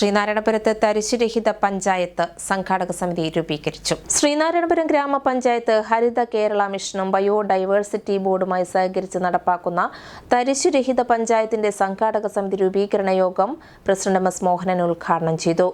ശ്രീനാരായണപുരത്ത് തരിശുരഹിത പഞ്ചായത്ത് സംഘാടക സമിതി രൂപീകരിച്ചു. ശ്രീനാരായണപുരം ഗ്രാമപഞ്ചായത്ത് ഹരിത കേരള മിഷനും ബയോഡൈവേഴ്സിറ്റി ബോർഡുമായി സഹകരിച്ച് നടപ്പാക്കുന്ന തരിശുരഹിത പഞ്ചായത്തിന്റെ സംഘാടക സമിതി രൂപീകരണ യോഗം പ്രസിഡന്റ് എം എസ് മോഹനൻ ഉദ്ഘാടനം ചെയ്തു.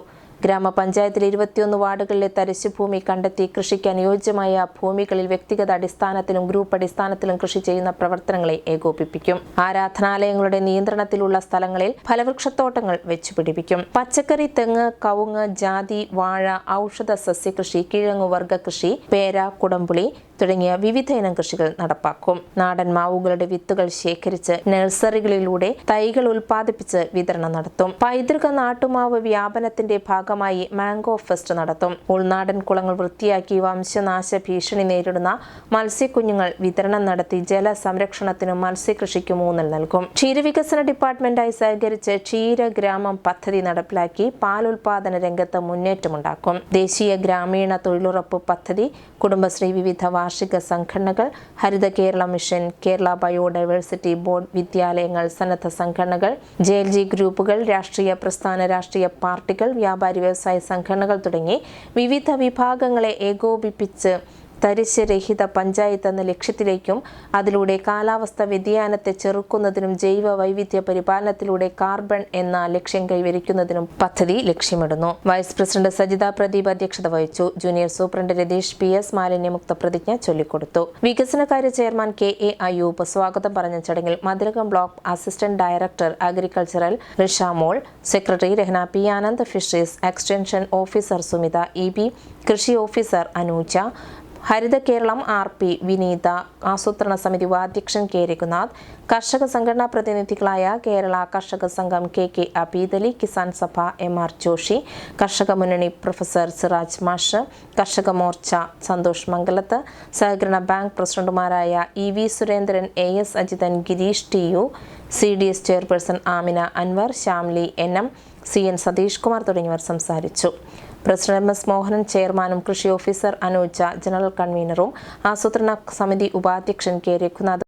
ഗ്രാമപഞ്ചായത്തിലെ ഇരുപത്തിയൊന്ന് വാർഡുകളിലെ തരിശുഭൂമി കണ്ടെത്തി കൃഷിക്ക് അനുയോജ്യമായ ഭൂമികളിൽ വ്യക്തിഗത അടിസ്ഥാനത്തിലും ഗ്രൂപ്പ് അടിസ്ഥാനത്തിലും കൃഷി ചെയ്യുന്ന പ്രവർത്തനങ്ങളെ ഏകോപിപ്പിക്കും. ആരാധനാലയങ്ങളുടെ നിയന്ത്രണത്തിലുള്ള സ്ഥലങ്ങളിൽ ഫലവൃക്ഷത്തോട്ടങ്ങൾ വെച്ചുപിടിപ്പിക്കും. പച്ചക്കറി തെങ്ങ് കവുങ്ങ് ജാതി വാഴ ഔഷധ സസ്യകൃഷി കിഴങ്ങു വർഗ കൃഷി പേര കുടംപുളി തുടങ്ങിയ വിവിധ ഇനം കൃഷികൾ നടപ്പാക്കും. നാടൻ മാവുകളുടെ വിത്തുകൾ ശേഖരിച്ച് നഴ്സറികളിലൂടെ തൈകൾ ഉൽപ്പാദിപ്പിച്ച് വിതരണം നടത്തും. പൈതൃക നാട്ടുമാവ് വ്യാപനത്തിന്റെ ഭാഗമായി മാംഗോ ഫെസ്റ്റ് നടത്തും. ഉൾനാടൻ കുളങ്ങൾ വൃത്തിയാക്കി വംശനാശ ഭീഷണി നേരിടുന്ന മത്സ്യക്കുഞ്ഞുങ്ങൾ വിതരണം നടത്തി ജലസംരക്ഷണത്തിനും മത്സ്യകൃഷിക്കും ഊന്നൽ നൽകും. ക്ഷീരവികസന ഡിപ്പാർട്ട്മെന്റായി സഹകരിച്ച് ക്ഷീരഗ്രാമം പദ്ധതി നടപ്പിലാക്കി പാലുൽപാദന രംഗത്ത് മുന്നേറ്റമുണ്ടാക്കും. ദേശീയ ഗ്രാമീണ തൊഴിലുറപ്പ് പദ്ധതി കുടുംബശ്രീ വിവിധ വാർഷിക സംഘടനകൾ Haritha Kerala mission Kerala biodiversity board വിദ്യാലയങ്ങൾ സന്നദ്ധ സംഘടനകൾ ജെ എൽ ജി ഗ്രൂപ്പുകൾ രാഷ്ട്രീയ പ്രസ്ഥാന രാഷ്ട്രീയ പാർട്ടികൾ വ്യാപാരി വ്യവസായ സംഘടനകൾ തുടങ്ങി വിവിധ വിഭാഗങ്ങളെ ഏകോപിപ്പിച്ച് തരിശരഹിത പഞ്ചായത്ത് എന്ന ലക്ഷ്യത്തിലേക്കും അതിലൂടെ കാലാവസ്ഥ വ്യതിയാനത്തെ ചെറുക്കുന്നതിനും ജൈവ വൈവിധ്യ പരിപാലനത്തിലൂടെ കാർബൺ എന്ന ലക്ഷ്യം കൈവരിക്കുന്നതിനും പദ്ധതി ലക്ഷ്യമിടുന്നു. വൈസ് പ്രസിഡന്റ് സജിത പ്രദീപ് അധ്യക്ഷത വഹിച്ചു. Junior superintendent Ratheesh P S മാലിന്യമുക്ത പ്രതിജ്ഞ ചൊല്ലിക്കൊടുത്തു. വികസനകാര്യ ചെയർമാൻ കെ എ അയ്യൂബ് സ്വാഗതം പറഞ്ഞ ചടങ്ങിൽ Mathilakam block assistant director agricultural Rishamol secretary Rahna P Anand fisheries extension officer Sumitha E B കൃഷി officer Anuja Haritha Keralam R P Vineetha. ആസൂത്രണ സമിതി ഉപാധ്യക്ഷൻ കെ. രഘുനാഥ്. കർഷക സംഘടനാ പ്രതിനിധികളായ കേരള കർഷക സംഘം K. K. Abidali Kisan Sabha M. R. Joshi കർഷക മുന്നണി പ്രൊഫസർ സിറാജ് മാഷ് കർഷക മോർച്ച സന്തോഷ് മംഗലത്ത് സഹകരണ ബാങ്ക് പ്രസിഡന്റുമാരായ E. V. Surendran A. S. Ajithan Gireesh T. U C. D. S. Chairperson Amina Anwar Shyamli N. M C. N. Satheesh Kumar തുടങ്ങിയവർ സംസാരിച്ചു. പ്രസിഡന്റ് എം എസ് മോഹനൻ ചെയർമാനും കൃഷി ഓഫീസർ അനൂജ ജനറൽ കൺവീനറും ആസൂത്രണ സമിതി ഉപാധ്യക്ഷൻ കെ രഘുനാഥ്